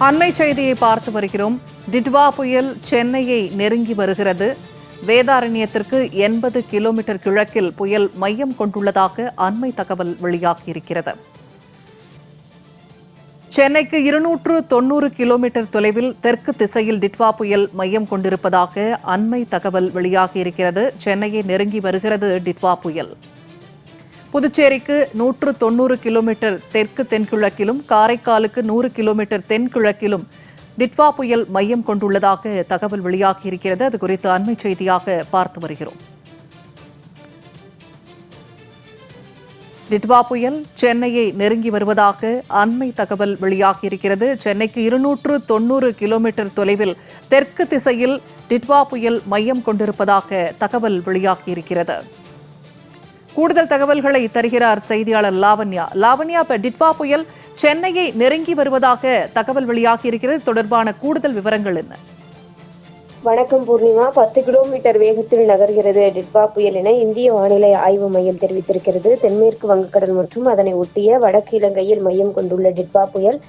அண்மை செய்தியை பார்த்து வருகிறோம். டிட்வா புயல் சென்னையை நெருங்கி வருகிறது. வேதாரண்யத்திற்கு எண்பது கிலோமீட்டர் கிழக்கில் புயல் மையம் கொண்டுள்ளதாக அண்மை தகவல் வெளியாகியிருக்கிறது. சென்னைக்கு இருநூற்று தொன்னூறு கிலோமீட்டர் தொலைவில் தெற்கு திசையில் டிட்வா புயல் மையம் கொண்டிருப்பதாக அண்மை தகவல் வெளியாகியிருக்கிறது. சென்னையை நெருங்கி வருகிறது டிட்வா புயல். புதுச்சேரிக்கு நூற்று தொன்னூறு கிலோமீட்டர் தெற்கு தென்கிழக்கிலும் காரைக்காலுக்கு நூறு கிலோமீட்டர் தென்கிழக்கிலும் டிட்வா புயல் மையம் கொண்டுள்ளதாக தகவல் வெளியாகியிருக்கிறது. அது குறித்து அண்மை செய்தியாக பார்த்து வருகிறோம். டிட்வா புயல் சென்னையை நெருங்கி வருவதாக அண்மை தகவல் வெளியாகியிருக்கிறது. சென்னைக்கு இருநூற்று தொன்னூறு கிலோமீட்டர் தொலைவில் தெற்கு திசையில் டிட்வா புயல் மையம் கொண்டிருப்பதாக தகவல் வெளியாகியிருக்கிறது. கூடுதல் தகவல்களை தருகிறார் செய்தியாளர் லாவண்யா. லாவண்யா இப்போ டிட்வா புயல் சென்னையை நெருங்கி வருவதாக தகவல் வெளியாகி இருக்கிறது. தொடர்பான கூடுதல் விவரங்கள் என்ன? வணக்கம் பூர்ணிமா. பத்து கிலோமீட்டர் வேகத்தில் நகர்கிறது டிட்வா புயல் என இந்திய வானிலை ஆய்வு மையம் தெரிவித்திருக்கிறது. தென்மேற்கு வங்கக்கடல் மற்றும் அதனை ஒட்டிய வடக்கு இலங்கையில் மையம் கொண்டுள்ள டிட்வா புயல்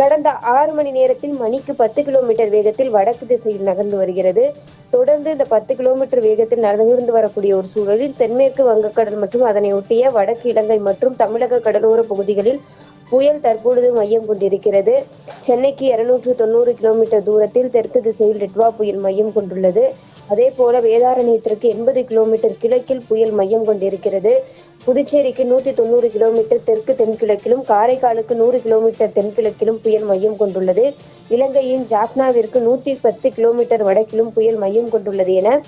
கடந்த ஆறு மணி நேரத்தில் மணிக்கு பத்து கிலோமீட்டர் வேகத்தில் வடக்கு திசையில் நகர்ந்து வருகிறது. தொடர்ந்து இந்த பத்து கிலோமீட்டர் வேகத்தில் நகர்ந்து வரக்கூடிய ஒரு சூழலில் தென்மேற்கு வங்கக்கடல் மற்றும் அதனை ஒட்டிய வடக்கு இலங்கை மற்றும் தமிழக கடலோர பகுதிகளில் புயல் தற்பொழுது மையம் கொண்டிருக்கிறது. சென்னைக்கு இருநூற்று தொண்ணூறு கிலோமீட்டர் தூரத்தில் தெற்கு திசையில் டிட்வா புயல் மையம் கொண்டுள்ளது. அதே போல வேதாரண்யத்திற்கு எண்பது கிலோமீட்டர் கிழக்கில் புயல் மையம் கொண்டிருக்கிறது. புதுச்சேரிக்கு நூற்றி தொண்ணூறு கிலோமீட்டர் தெற்கு தென்கிழக்கிலும் காரைக்காலுக்கு நூறு கிலோமீட்டர் தென்கிழக்கிலும் புயல் மையம் கொண்டுள்ளது. இலங்கையின் ஜாஃப்னாவிற்கு நூற்றி பத்து கிலோமீட்டர் வடக்கிலும் புயல் மையம் கொண்டுள்ளது என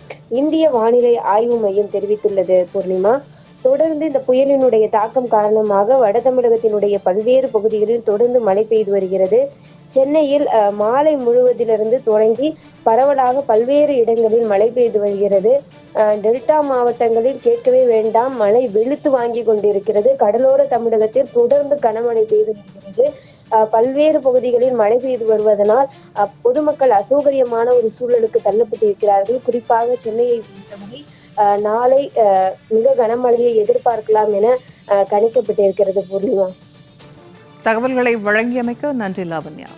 இந்திய வானிலை ஆய்வு மையம் தெரிவித்துள்ளது. பூர்ணிமா தொடர்ந்து இந்த புயலினுடைய தாக்கம் காரணமாக வட தமிழகத்தினுடைய பல்வேறு பகுதிகளில் தொடர்ந்து மழை பெய்து வருகிறது. சென்னையில் மாலை முழுவதிலிருந்து தொடங்கி பரவலாக பல்வேறு இடங்களில் மழை பெய்து வருகிறது. அஹ், டெல்டா மாவட்டங்களில் கேட்கவே வேண்டாம். மழை வெளுத்து வாங்கி கொண்டிருக்கிறது. கடலோர தமிழகத்தில் தொடர்ந்து கனமழை பெய்து வருகிறது. அஹ், பல்வேறு பகுதிகளில் மழை பெய்து வருவதனால் பொதுமக்கள் அசௌகரியமான ஒரு சூழலுக்கு தள்ளப்பட்டிருக்கிறார்கள். குறிப்பாக சென்னையை பொறுத்தவரை நாளை மிக கனமழையை எதிர்பார்க்கலாம் என கணிக்கப்பட்டிருக்கிறது பூர்ணிமா. தகவல்களை வழங்கியமைக்க நன்றி லாவண்யா.